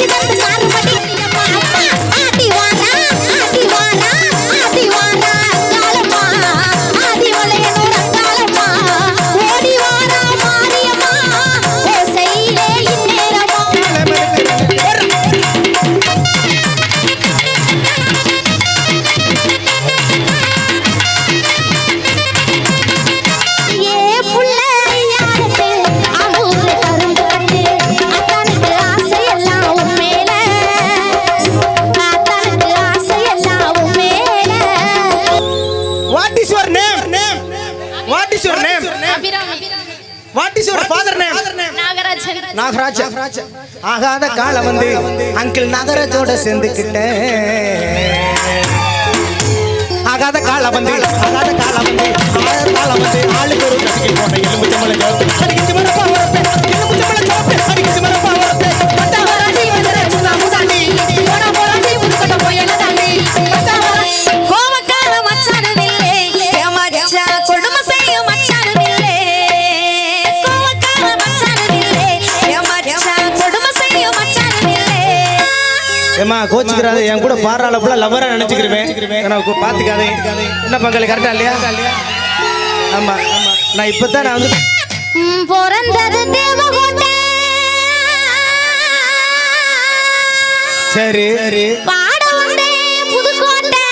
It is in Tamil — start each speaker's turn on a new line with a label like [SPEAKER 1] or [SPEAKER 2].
[SPEAKER 1] ಹಚ್ಚಿದಂತ
[SPEAKER 2] ನಾರು ಮಡಿ your name what is your name what is your father name
[SPEAKER 1] Nagarajan.
[SPEAKER 2] Nagaraj. ஆகாத காலம் வந்து அங்கிள் நாகராஜோட சேர்ந்துக்கிட்டேன் ஆகாத காலம் வந்து ஆகாத காலம் வந்து ஆகாத காலம் வந்து ஆளுக்கு ஒரு கசிக்கு போட்ட எலும்பு சம்பள ஏமா கோச்சிக்கிறாத என் கூட பாடுறால அளவுல லவ்வரா நினைச்சுக்கிறேன் எனக்கு பாத்துக்காதே. என்ன பங்காளி கரெக்டா இல்லையா? ஆமா ஆமா. நான் இப்பதான் நான் வந்து
[SPEAKER 1] பிறந்தது
[SPEAKER 2] சரி. சரி.
[SPEAKER 1] பாட வந்தே புதுக்கோட்டை.